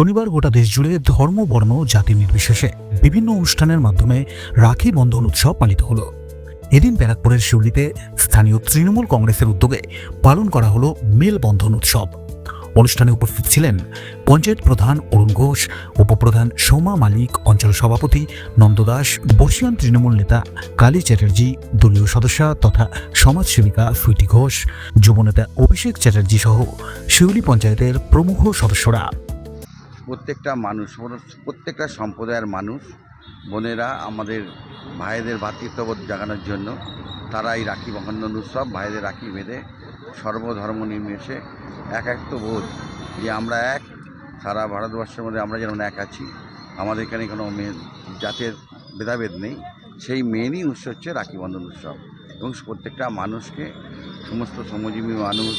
শনিবার গোটা দেশ জুড়ে ধর্ম, বর্ণ, জাতি নির্বিশেষে বিভিন্ন অনুষ্ঠানের মাধ্যমে রাখি বন্ধন উৎসব পালিত হলো। এদিন ব্যারাকপুরের শিউলিতে স্থানীয় তৃণমূল কংগ্রেসের উদ্যোগে পালন করা হলো মেল বন্ধন উৎসব। অনুষ্ঠানে উপস্থিত ছিলেন পঞ্চায়েত প্রধান অরুণ ঘোষ, উপপ্রধান সোমা মালিক, অঞ্চল সভাপতি নন্দদাস বর্ষিয়ান তৃণমূল নেতা কালী চ্যাটার্জি, দলীয় সদস্য তথা সমাজসেবিকা সুইটি ঘোষ যুবনেতা অভিষেক চ্যাটার্জি সহ শিউলি পঞ্চায়েতের প্রমুখ সদস্যরা। প্রত্যেকটা মানুষ, প্রত্যেকটা সম্প্রদায়ের মানুষ, বোনেরা, আমাদের ভাইদের ভ্রাতৃত্ববোধ জাগানোর জন্য তারা এই রাখি বন্ধন উৎসব, ভাইদের রাখি বেঁধে সর্বধর্ম এক তো বোধ যে আমরা এক, সারা ভারতবর্ষের মধ্যে আমরা যেমন এক আছি, আমাদের এখানে কোনো জাতের ভেদাভেদ নেই, সেই মেনই উৎসব হচ্ছে রাখি বন্ধন উৎসব। এবং প্রত্যেকটা মানুষকে, সমস্ত শ্রমজীবী মানুষ,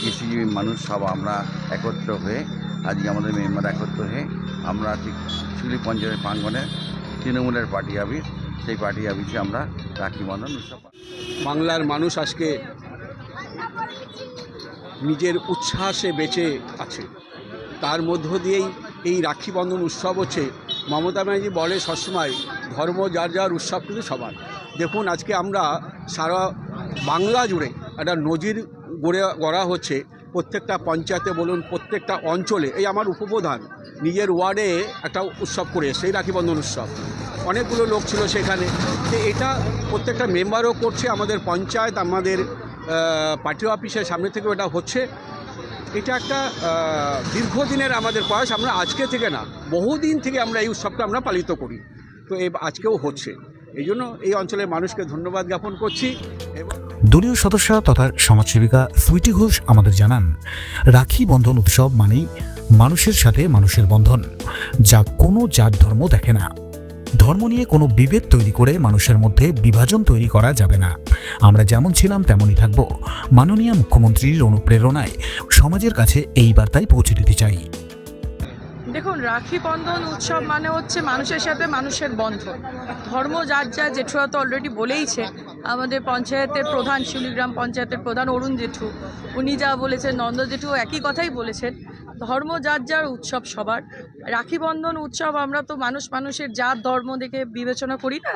কৃষিজীবী মানুষ সব আমরা একত্র হয়ে আজকে আমাদের মেম্বার একত্র হয়ে আমরা ঠিক শিউলি পঞ্চায়েত প্রাঙ্গনে তৃণমূলের পার্টি আবির সেই পার্টি অফিসে আমরা রাখি বন্ধন, উৎসব বাংলার মানুষ আজকে নিজের উচ্ছ্বাসে বেঁচে আছে। তার মধ্য দিয়েই এই রাখি বন্ধন উৎসব হচ্ছে। মমতা ব্যানার্জি বলে সবসময়, ধর্ম, যার যার উৎসব কিন্তু সবার। দেখুন, আজকে আমরা সারা বাংলা জুড়ে একটা নজির গড়ে, গড়া হচ্ছে। প্রত্যেকটা পঞ্চায়েতে বলুন, প্রত্যেকটা অঞ্চলে, এই আমার উপপ্রধান, নিজের ওয়ার্ডে একটা উৎসব করে এসছে, এই রাখি বন্ধন উৎসব। অনেকগুলো লোক ছিল সেখানে। তো এটা প্রত্যেকটা মেম্বারও করছে, আমাদের পঞ্চায়েত, আমাদের পার্টি অফিসের সামনে থেকে এটা হচ্ছে। এটা একটা দীর্ঘদিনের আমাদের প্রয়াস, আমরা আজকে থেকে না, বহুদিন থেকে আমরা এই উৎসবটা আমরা পালিত করি। তো এই আজকেও হচ্ছে। এই জন্য এই অঞ্চলের মানুষকে ধন্যবাদ জ্ঞাপন করছি। দলীয় সদস্য তথা সমাজসেবিকা সুইটি ঘোষ আমাদের জানান, রাখি বন্ধন উৎসব মানেই মানুষের সাথে মানুষের বন্ধন, যা কোনো জাত ধর্ম দেখে না। ধর্ম নিয়ে কোনো বিভেদ তৈরি করে মানুষের মধ্যে বিভাজন তৈরি করা যাবে না। আমরা যেমন ছিলাম, তেমনই থাকব। মাননীয় মুখ্যমন্ত্রীর অনুপ্রেরণায় সমাজের কাছে এই বার্তায় পৌঁছে দিতে চাই। দেখুন, রাখি বন্ধন উৎসব মানে হচ্ছে মানুষের সাথে মানুষের বন্ধন। ধর্ম যার যা, জেঠুরা তো অলরেডি বলেইছে। আমাদের পঞ্চায়েতের প্রধান, শিলিগ্রাম পঞ্চায়েতের প্রধান অরুণ জেঠু। উনি যা বলেছেন, নন্দ জেঠু একই কথাই বলেছেন। ধর্ম যার যার উৎসব সবার। রাখি বন্ধন উৎসব আমরা তো মানুষ, মানুষের জাত, ধর্ম দেখে বিবেচনা করি না?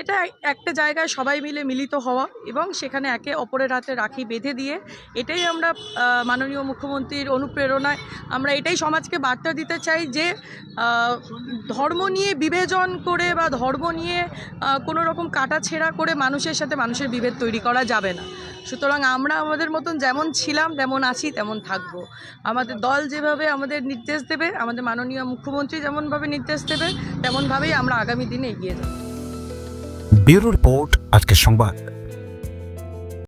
এটা একটা জায়গায় সবাই মিলে মিলিত হওয়া এবং সেখানে একে অপরের হাতে রাখি বেঁধে দিয়ে এটাই আমরা মাননীয় মুখ্যমন্ত্রীর অনুপ্রেরণায় আমরা এটাই সমাজকে বার্তা দিতে চাই যে ধর্ম নিয়ে বিবেচন করে বা ধর্ম নিয়ে কোনো রকম কাটাছেঁড়া করে মানুষের সাথে মানুষের বিভেদ তৈরি করা যাবে না। সুতরাং আমরা আমাদের মতন যেমন ছিলাম তেমন আছি, তেমন থাকব। আমাদের দল যেভাবে আমাদের নির্দেশ দেবে, আমাদের মাননীয় মুখ্যমন্ত্রী যেমনভাবে নির্দেশ দেবে, তেমনভাবেই আমরা আগামী দিনে এগিয়ে যাব। ব্যুরো রিপোর্ট আজকের সংবাদ।